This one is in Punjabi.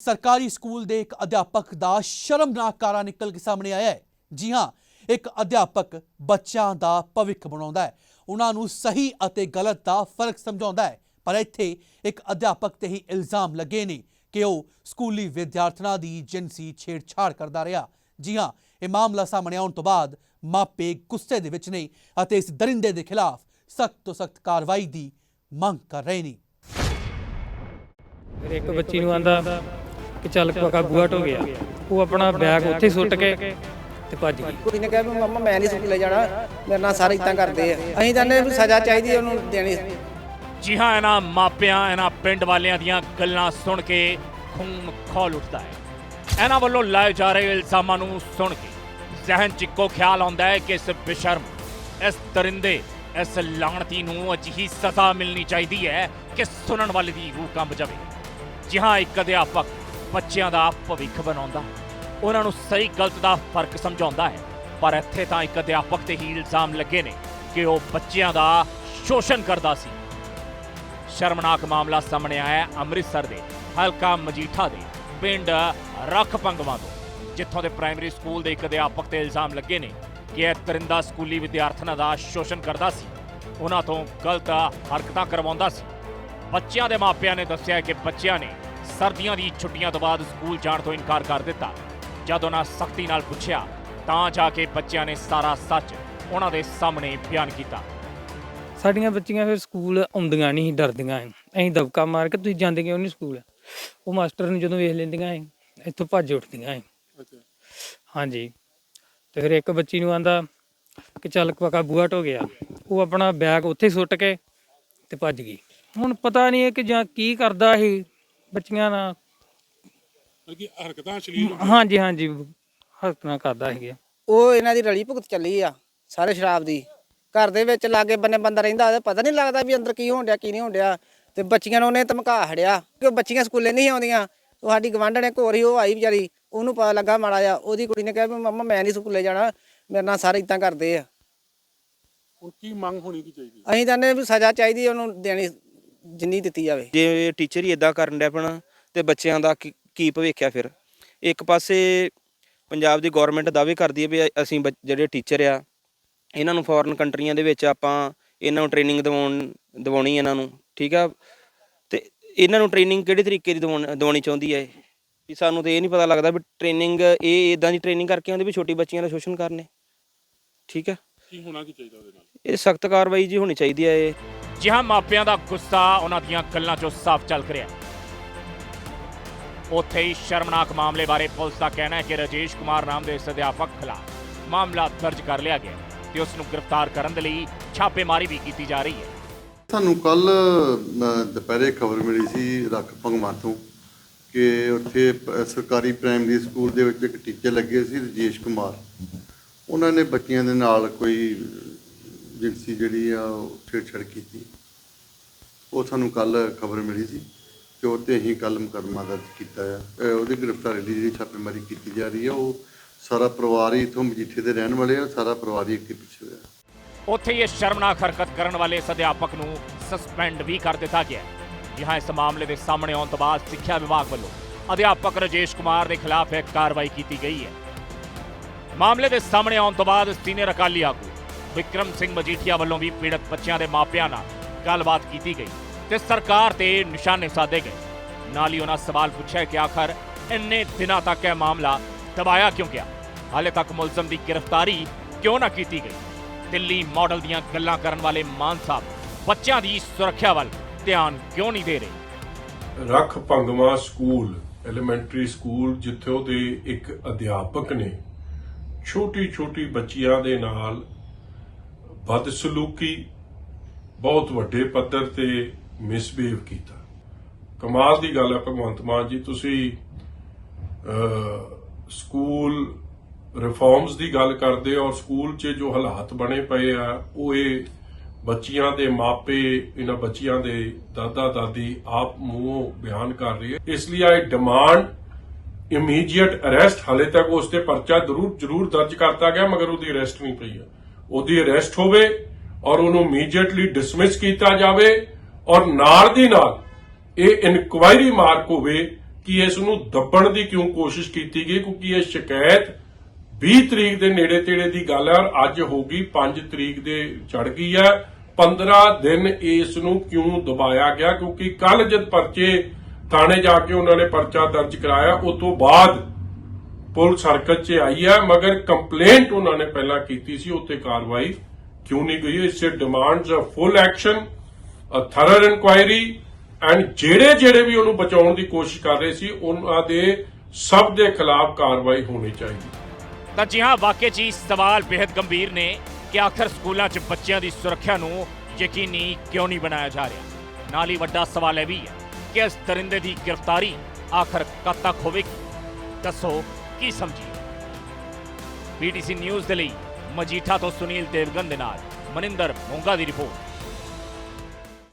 ਸਰਕਾਰੀ ਸਕੂਲ ਦੇ ਇੱਕ ਅਧਿਆਪਕ ਦਾ ਸ਼ਰਮਨਾਕ ਕਾਰਾ ਨਿਕਲ ਕੇ ਸਾਹਮਣੇ ਆਇਆ ਹੈ। ਜੀ ਹਾਂ, ਇੱਕ ਅਧਿਆਪਕ ਬੱਚਿਆਂ ਦਾ ਭਵਿੱਖ ਬਣਾਉਂਦਾ ਹੈ। ਉਹਨਾਂ ਨੂੰ ਸਹੀ ਅਤੇ ਗਲਤ ਦਾ ਫ਼ਰਕ ਸਮਝਾਉਂਦਾ ਹੈ। ਪਰ ਇੱਥੇ ਇੱਕ ਅਧਿਆਪਕ ਤੇ ਹੀ ਇਲਜ਼ਾਮ ਲੱਗੇ ਨੇ ਕਿ ਉਹ ਸਕੂਲੀ ਵਿਦਿਆਰਥਣਾਂ ਦੀ ਜਿਨਸੀ ਛੇੜਛਾੜ ਕਰਦਾ ਰਿਹਾ। ਜੀ ਹਾਂ, ਇਹ ਮਾਮਲਾ ਸਾਹਮਣੇ ਆਉਣ ਤੋਂ ਬਾਅਦ ਮਾਪੇ ਗੁੱਸੇ ਦੇ ਵਿੱਚ ਨੇ ਅਤੇ ਇਸ ਦਰਿੰਦੇ ਦੇ ਖਿਲਾਫ ਸਖਤ ਤੋਂ ਸਖਤ ਕਾਰਵਾਈ ਦੀ ਮੰਗ ਕਰ ਰਹੇ ਨੇ। ਇੱਕ ਬੱਚੀ ਨੂੰ ਆਂਦਾ ਕਿ ਚੱਲ ਪਕਾ ਬੂਹਾ ਢੋ ਗਿਆ। ਉਹ ਆਪਣਾ ਬੈਗ ਉੱਥੇ ਹੀ ਸੁੱਟ ਕੇ ਤੇ ਭੱਜ ਗਈ। ਕੁੜੀ ਨੇ ਕਿਹਾ ਵੀ ਮੰਮਾ ਮੈਂ ਨਹੀਂ ਸਕੂਲੇ ਜਾਣਾ। ਮੇਰੇ ਨਾਲ ਸਾਰੇ ਇਦਾਂ ਕਰਦੇ ਆ। ਅਸੀਂ ਤਾਂ ਵੀ ਸਜ਼ਾ ਚਾਹੀਦੀ ਉਹਨੂੰ ਦੇਣੀ। ਜੀ ਹਾਂ ਇਹਨਾਂ ਮਾਪਿਆਂ ਇਹਨਾਂ ਪਿੰਡ ਵਾਲਿਆਂ ਦੀਆਂ ਗੱਲਾਂ ਸੁਣ ਕੇ ਖੂਨ ਖੌਲ ਉੱਠਦਾ ਹੈ। ਇਹਨਾਂ ਵੱਲੋਂ ਲਾਏ ਜਾ ਰਹੇ ਇਲਜ਼ਾਮਾਂ ਨੂੰ ਸੁਣ ਕੇ ਜ਼ਹਿਨ 'ਚ ਇੱਕੋ ਖਿਆਲ ਆਉਂਦਾ ਹੈ ਕਿ ਇਸ ਬੇਸ਼ਰਮ ਇਸ ਦਰਿੰਦੇ ਇਸ ਲਾਣਤੀ ਨੂੰ ਅਜਿਹੀ ਸਜ਼ਾ ਮਿਲਣੀ ਚਾਹੀਦੀ ਹੈ ਕਿ ਸੁਣਨ ਵਾਲੇ ਦੀ ਰੂਹ ਕੰਬ ਜਾਵੇ। ਜੀ ਹਾਂ ਇੱਕ ਅਧਿਆਪਕ ਬੱਚਿਆਂ ਦਾ ਭਵਿੱਖ ਬਣਾਉਂਦਾ। ਉਹਨਾਂ ਨੂੰ ਸਹੀ ਗਲਤ ਦਾ ਫ਼ਰਕ ਸਮਝਾਉਂਦਾ ਹੈ। ਪਰ ਇੱਥੇ ਤਾਂ ਇੱਕ ਅਧਿਆਪਕ ਤੇ ਹੀ ਇਲਜ਼ਾਮ ਲੱਗੇ ਨੇ ਕਿ ਉਹ ਬੱਚਿਆਂ ਦਾ ਸ਼ੋਸ਼ਣ ਕਰਦਾ ਸੀ। ਸ਼ਰਮਨਾਕ ਮਾਮਲਾ ਸਾਹਮਣੇ ਆਇਆ ਅੰਮ੍ਰਿਤਸਰ ਦੇ ਹਲਕਾ ਮਜੀਠਾ ਦੇ ਪਿੰਡ ਰੱਖ ਪੰਗਵਾਂ ਤੋਂ, ਜਿੱਥੋਂ ਦੇ ਪ੍ਰਾਇਮਰੀ ਸਕੂਲ ਦੇ ਇੱਕ ਅਧਿਆਪਕ ਤੇ ਇਲਜ਼ਾਮ ਲੱਗੇ ਨੇ ਕਿ ਇਹ ਤਰਿੰਦਾ ਸਕੂਲੀ ਵਿਦਿਆਰਥਣਾਂ ਦਾ ਸ਼ੋਸ਼ਣ ਕਰਦਾ ਸੀ। ਉਹਨਾਂ ਤੋਂ ਗਲਤ ਹਰਕਤਾਂ ਕਰਵਾਉਂਦਾ ਸੀ। ਬੱਚਿਆਂ ਦੇ ਮਾਪਿਆਂ ਨੇ ਦੱਸਿਆ ਕਿ ਬੱਚਿਆਂ ਨੇ ਸਰਦੀਆਂ ਦੀ ਛੁੱਟੀਆਂ ਤੋਂ ਬਾਅਦ ਸਕੂਲ ਜਾਣ ਤੋਂ ਇਨਕਾਰ ਕਰ ਦਿੱਤਾ। ਜਦ ਉਹਨਾਂ ਸਖਤੀ ਨਾਲ ਪੁੱਛਿਆ ਤਾਂ ਜਾ ਕੇ ਬੱਚਿਆਂ ਨੇ ਸਾਰਾ ਸੱਚ ਉਹਨਾਂ ਦੇ ਸਾਹਮਣੇ ਬਿਆਨ ਕੀਤਾ। ਸਾਡੀਆਂ ਬੱਚੀਆਂ ਫਿਰ ਸਕੂਲ ਆਉਂਦੀਆਂ ਨਹੀਂ ਡਰਦੀਆਂ। ਅਸੀਂ ਦਬਕਾ ਮਾਰ ਕੇ ਤੁਸੀਂ ਜਾਂਦੇ ਕਿਉਂ ਨਹੀਂ ਸਕੂਲ? ਉਹ ਮਾਸਟਰ ਨੂੰ ਜਦੋਂ ਵੇਖ ਲੈਂਦੀਆਂ ਸੀ ਇੱਥੋਂ ਭੱਜ ਉੱਠਦੀਆਂ ਸੀ ਹਾਂਜੀ। ਤੇ ਫਿਰ ਇੱਕ ਬੱਚੀ ਨੂੰ ਆਂਦਾ ਕਿ ਚੱਲ ਪਕਾ ਬੂਹਾ ਢੋ ਗਿਆ। ਉਹ ਆਪਣਾ ਬੈਗ ਉੱਥੇ ਸੁੱਟ ਕੇ ਤੇ ਭੱਜ ਗਈ। ਹੁਣ ਪਤਾ ਨਹੀਂ ਹੈ ਕਿ ਜਾਂ ਕੀ ਕਰਦਾ ਸੀ ਬੱਚੀਆਂ ਨਾਲ ਕਿ ਹਰਕਤਾਂ ਅਸ਼ਲੀਲ ਹਾਂਜੀ ਹਾਂਜੀ ਹਰਕਤਾਂ ਕਰਦਾ ਸੀਗਾ ਉਹ ਇਹਨਾਂ ਦੀ ਰਲੀ ਭੁਗਤ ਚੱਲੀ ਆ ਸਾਰੇ ਸ਼ਰਾਬ ਦੀ। ਘਰ ਦੇ ਵਿੱਚ ਲਾਗੇ ਬੰਨੇ ਬੰਦਾ ਰਹਿੰਦਾ ਉਹਦਾ ਪਤਾ ਨਹੀਂ ਲੱਗਦਾ ਵੀ ਅੰਦਰ ਕੀ ਹੋਣ ਡਿਆ ਕੀ ਨਹੀਂ ਹੋਣ ਡਿਆ। ਤੇ ਬੱਚੀਆਂ ਨੂੰ ਉਹਨੇ ਧਮਕਾ ਹੜਿਆ ਕਿ ਉਹ ਬੱਚੀਆਂ ਸਕੂਲੇ ਨਹੀਂ ਆਉਂਦੀਆਂ। ਉਹ ਸਾਡੀ ਗਵਾਂਢਣ ਇੱਕ ਹੋਰ ਹੀ ਉਹ ਆਈ ਵਿਚਾਰੀ ਉਹਨੂੰ ਪਤਾ ਲੱਗਾ ਮਾੜਾ ਆ ਉਹਦੀ ਕੁੜੀ ਨੇ ਕਿਹਾ ਵੀ ਮੰਮਾ ਮੈਂ ਨਹੀਂ ਸਕੂਲੇ ਜਾਣਾ ਮੇਰੇ ਨਾਲ ਸਾਰੇ ਇਦਾਂ ਕਰਦੇ ਆ। ਹੁਣ ਕੀ ਮੰਗ ਹੋਣੀ ਕੀ ਚਾਹੀਦੀ? ਅਸੀਂ ਤਾਂ ਵੀ ਸਜ਼ਾ ਚਾਹੀਦੀ ਉਹਨੂੰ ਦੇਣੀ ਜਿੰਨੀ ਦਿੱਤੀ ਜਾਵੇ। ਜੇ ਟੀਚਰ ਹੀ ਇਦਾਂ ਕਰਨ ਡਿਆ ਪਣਾ ਤੇ ਬੱਚਿਆਂ ਦਾ ਕੀ- ਕੀ ਭਵਿੱਖ ਆ ਫਿਰ। ਇੱਕ ਪਾਸੇ ਪੰਜਾਬ ਦੀ ਗਵਰਨਮੈਂਟ ਦਾਅਵੇ ਕਰਦੀ ਹੈ ਵੀ ਅਸੀਂ ਬੱਚ- ਜਿਹੜੇ ਟੀਚਰ ਆ ਇਹਨਾਂ ਨੂੰ ਫੋਰਨ ਕੰਟਰੀਆਂ ਦੇ ਵਿੱਚ ਆਪਾਂ ਇਹਨਾਂ ਨੂੰ ਟ੍ਰੇਨਿੰਗ ਦਿਵਾਉਣ ਦਿਵਾਉਣੀ ਇਹਨਾਂ ਨੂੰ ਠੀਕ ਆ? ਤੇ ਇਹਨਾਂ ਨੂੰ ਟ੍ਰੇਨਿੰਗ ਕਿਹੜੇ ਤਰੀਕੇ ਦੀ ਦਿਵਾਉਣ- ਦਿਵਾਉਣੀ ਚਾਹੁੰਦੀ ਹੈ ਇਹ? ਵੀ ਸਾਨੂੰ ਤੇ ਇਹ ਨਹੀਂ ਪਤਾ ਲੱਗਦਾ ਵੀ ਟ੍ਰੇਨਿੰਗ ਇਹ ਇਦਾਂ ਦੀ ਟ੍ਰੇਨਿੰਗ ਕਰਕੇ ਆਉਂਦੇ ਵੀ ਛੋਟੀ ਬੱਚੀਆਂ ਦਾ ਸ਼ੋਸ਼ਣ ਕਰਨੇ ਠੀਕ ਆ? ਕੀ ਹੋਣਾ ਕੀ ਚਾਹੀਦਾ ਉਹਦੇ ਨਾਲ? ਇਹ ਸਖਤ ਕਾਰਵਾਈ ਜੀ ਹੋਣੀ ਚਾਹੀਦੀ ਹੈ ਇਹ। ਜੀ ਹਾਂ ਮਾਪਿਆਂ ਦਾ ਗੁੱਸਾ ਉਹਨਾਂ ਦੀਆਂ ਗੱਲਾਂ 'ਚੋਂ ਸਾਫ਼ ਚੱਲ ਰਿਹਾ ਉੱਥੇ ਹੀ ਸ਼ਰਮਨਾਕ ਮਾਮਲੇ ਬਾਰੇ ਪੁਲਿਸ ਦਾ ਕਹਿਣਾ ਹੈ ਕਿ ਰਜੇਸ਼ ਕੁਮਾਰ ਨਾਮ ਦੇ ਇਸ ਅਧਿਆਪਕ ਖਿਲਾਫ ਮਾਮਲਾ ਦਰਜ ਕਰ ਲਿਆ ਗਿਆ ਹੈ ਤੇ ਉਸ ਨੂੰ ਗ੍ਰਿਫਤਾਰ ਕਰਨ ਦੇ ਲਈ ਛਾਪੇਮਾਰੀ ਵੀ ਕੀਤੀ ਜਾ ਰਹੀ ਹੈ। ਸਾਨੂੰ ਕੱਲ ਦੁਪਹਿਰੇ ਖਬਰ ਮਿਲੀ ਸੀ ਰੱਖ ਭੰਗਵਾਂ ਤੋਂ ਕਿ ਉੱਥੇ ਸਰਕਾਰੀ ਪ੍ਰਾਇਮਰੀ ਸਕੂਲ ਦੇ ਵਿੱਚ ਇੱਕ ਟੀਚਰ ਲੱਗੇ ਸੀ ਰਜੇਸ਼ ਕੁਮਾਰ। ਉਹਨਾਂ ਨੇ ਬੱਚਿਆਂ ਦੇ ਨਾਲ ਕੋਈ ਜਿੰਸੀ ਜਿਹੜੀ ਆ, ਉਹ ਛੇੜਛਾੜ ਕੀਤੀ ਉਹ ਸਾਨੂੰ ਕੱਲ ਖਬਰ ਮਿਲੀ ਸੀ ਤੇ ਉਹ ਤੇ ਅਸੀਂ ਕੱਲ ਮੁਕੱਦਮਾ ਦਰਜ ਕੀਤਾ ਆ। ਅਹ ਉਹਦੀ ਗ੍ਰਿਫਤਾਰੀ ਲਈ ਜਿਹੜੀ ਛਾਪੇਮਾਰੀ ਕੀਤੀ ਜਾ ਰਹੀ ਹੈ ਉਹ ਸਾਰਾ ਪਰਿਵਾਰ ਹੀ ਇਥੋਂ ਮਜੀਠੇ ਦੇ ਰਹਿਣ ਵਾਲੇ ਆ, ਸਾਰਾ ਪਰਿਵਾਰ ਹੀ ਅੱਗੇ ਪਿੱਛੇ ਹੋਇਆ। ਉੱਥੇ ਇਹ ਸ਼ਰਮਨਾਕ ਹਰਕਤ ਕਰਨ ਵਾਲੇ ਇਸ ਅਧਿਆਪਕ ਨੂੰ ਸਸਪੈਂਡ ਵੀ ਕਰ ਦਿੱਤਾ ਗਿਆ ਹੈ। ਇਸ ਮਾਮਲੇ ਦੇ ਸਾਹਮਣੇ ਆਉਣ ਤੋਂ ਬਾਅਦ ਸਿੱਖਿਆ ਵਿਭਾਗ ਵੱਲੋਂ ਅਧਿਆਪਕ ਰਜੇਸ਼ ਕੁਮਾਰ ਦੇ ਖਿਲਾਫ ਇੱਕ ਕਾਰਵਾਈ ਕੀਤੀ ਗਈ ਹੈ। ਮਾਮਲੇ ਦੇ ਸਾਹਮਣੇ ਆਉਣ ਤੋਂ ਬਾਅਦ ਸੀਨੀਅਰ ਅਕਾਲੀ ਆਗੂ ਵਿਕਰਮ ਸਿੰਘ ਮਜੀਠੀਆ ਵੱਲੋਂ ਵੀ ਪੀੜਤ ਬੱਚਿਆਂ ਦੇ ਮਾਪਿਆਂ ਨਾਲ ਗੱਲਬਾਤ ਕੀਤੀ ਗਈ ਤੇ ਸਰਕਾਰ ਤੇ ਨਿਸ਼ਾਨੇ ਸਾਧੇ ਗਏ। ਨਾਲ ਹੀ ਉਹਨਾਂ ਸਵਾਲ ਪੁੱਛਿਆ ਕਿ ਆਖਰ ਇੰਨੇ ਦਿਨਾਂ ਤੱਕ ਇਹ ਮਾਮਲਾ ਦਬਾਇਆ ਕਿਉਂ ਗਿਆ? ਹਾਲੇ ਤੱਕ ਮੁਲਜ਼ਮ ਦੀ ਗ੍ਰਿਫਤਾਰੀ ਕਿਉਂ ਨਾ ਕੀਤੀ ਗਈ? ਦਿੱਲੀ ਮਾਡਲ ਦੀਆਂ ਗੱਲਾਂ ਕਰਨ ਵਾਲੇ ਮਾਨ ਸਾਹਿਬ ਬੱਚਿਆਂ ਦੀ ਸੁਰੱਖਿਆ ਵੱਲ ਧਿਆਨ ਕਿਉਂ ਨਹੀਂ ਦੇ ਰਹੇ? ਰੱਖ ਭੰਗਵਾ ਸਕੂਲ ਐਲੀਮੈਂਟਰੀ ਸਕੂਲ, ਜਿੱਥੇ ਉਹਦੇ ਇੱਕ ਅਧਿਆਪਕ ਨੇ ਛੋਟੀ ਛੋਟੀ ਬੱਚੀਆਂ ਦੇ ਨਾਲ ਬਦਸਲੂਕੀ ਬਹੁਤ ਵੱਡੇ ਪੱਧਰ ਤੇ ਮਿਸਬੀਹੇਵ ਕੀਤਾ। ਕਮਾਲ ਦੀ ਗੱਲ ਹੈ ਭਗਵੰਤ ਮਾਨ ਜੀ, ਤੁਸੀਂ ਸਕੂਲ ਰਿਫਾਰਮਸ ਦੀ ਗੱਲ ਕਰਦੇ ਹੋ ਔਰ ਸਕੂਲ 'ਚ ਜੋ ਹਾਲਾਤ ਬਣੇ ਪਏ ਆ, ਉਹ ਇਹ ਬੱਚੀਆਂ ਦੇ ਮਾਪੇ, ਇਹਨਾਂ ਬੱਚੀਆਂ ਦੇ ਦਾਦਾ ਦਾਦੀ ਆਪ ਮੂੰਹੋਂ ਬਿਆਨ ਕਰ ਰਹੀ ਹੈ। ਇਸ ਲਈ ਆਈ ਡਿਮਾਂਡ ਇਮੀਡੀਏਟ ਅਰੈਸਟ, ਹਾਲੇ ਤੱਕ ਉਸ ਤੇ ਪਰਚਾ ਜ਼ਰੂਰ ਜ਼ਰੂਰ ਦਰਜ ਕਰਤਾ ਗਿਆ, ਮਗਰ ਉਹਦੀ ਅਰੈਸਟ ਨਹੀਂ ਪਈ ਹੈ। ਉਹਦੀ ਅਰੈਸਟ ਹੋਵੇ ਔਰ ਉਹਨੂੰ ਇਮੀਡੀਏਟਲੀ ਡਿਸਮਿਸ ਕੀਤਾ ਜਾਵੇ ਔਰ ਨਾਲ ਦੀ ਨਾਲ ਇਹ ਇਨਕੁਆਇਰੀ ਮਾਰਕ ਹੋਵੇ ਕਿ ਇਸ ਨੂੰ ਦੱਬਣ ਦੀ ਕਿਉਂ ਕੋਸ਼ਿਸ਼ ਕੀਤੀ ਗਈ, ਕਿਉਂਕਿ ਇਹ ਸ਼ਿਕਾਇਤ 20 ਤਰੀਕ ਦੇ ਨੇੜੇ ਤੇੜੇ ਦੀ ਗੱਲ ਹੈ ਔਰ ਅੱਜ ਹੋ ਗਈ 5 ਤਰੀਕ ਦੇ ਚੜ ਗਈ ਹੈ। 15 ਦਿਨ ਇਸ ਨੂੰ ਕਿਉਂ ਦਬਾਇਆ ਗਿਆ? ਕਿਉਂਕਿ ਕੱਲ ਜਦ ਪਰਚੇ ਥਾਣੇ ਜਾ ਕੇ ਉਹਨਾਂ ਨੇ ਪਰਚਾ ਦਰਜ ਕਰਾਇਆ ਉਸ ਤੋਂ ਬਾਅਦ ਪੁਲਿਸ ਹਰਕਤ 'ਚ ਆਈ ਹੈ ਮਗਰ ਕੰਪਲੇਂਟ ਉਹਨਾਂ ਨੇ ਪਹਿਲਾਂ ਕੀਤੀ ਸੀ, ਉੱਤੇ ਕਾਰਵਾਈ ਕਿਉਂ ਨਹੀਂ ਗਈ? ਇਸ demands uh full action uh thorough inquiry and ਜਿਹੜੇ ਜਿਹੜੇ ਵੀ ਉਹਨੂੰ ਬਚਾਉਣ ਦੀ ਕੋਸ਼ਿਸ਼ ਕਰ ਰਹੇ ਸੀ, ਉਹਨਾਂ ਦੇ ਸਭ ਦੇ ਖਿਲਾਫ ਕਾਰਵਾਈ ਹੋਣੀ ਚਾਹੀਦੀ। ਤਾਂ ਜੀ ਹਾਂ ਵਾਕਈ 'ਚ ਸਵਾਲ ਬੇहद ਗੰਭੀਰ ਨੇ ਕਿ ਆਖਰ ਸਕੂਲਾਂ 'ਚ ਬੱਚਿਆਂ ਦੀ ਸੁਰੱਖਿਆ ਨੂੰ ਯਕੀਨੀ ਕਿਉਂ ਨਹੀਂ ਬਣਾਇਆ ਜਾ ਰਿਹਾ? ਨਾਲ ਹੀ ਵੱਡਾ ਸਵਾਲ ਇਹ ਵੀ ਹੈ ਕਿ ਇਸ ਦਰਿੰਦੇ ਦੀ ਗ੍ਰਿਫਤਾਰੀ ਆਖਰ ਕਦ ਤੱਕ ਹੋਵੇਗੀ? ਦੱਸੋ। ਕੀ ਸਮਝੀਏ? ਪੀਟੀਸੀ ਨਿਊਜ਼ ਦੇ ਲਈ ਮਜੀਠਾ ਤੋਂ ਸੁਨੀਲ ਦੇਵਗਨ ਦੇ ਨਾਲ ਮਨਿੰਦਰ ਮੋਂਗਾ ਦੀ ਰਿਪੋਰਟ।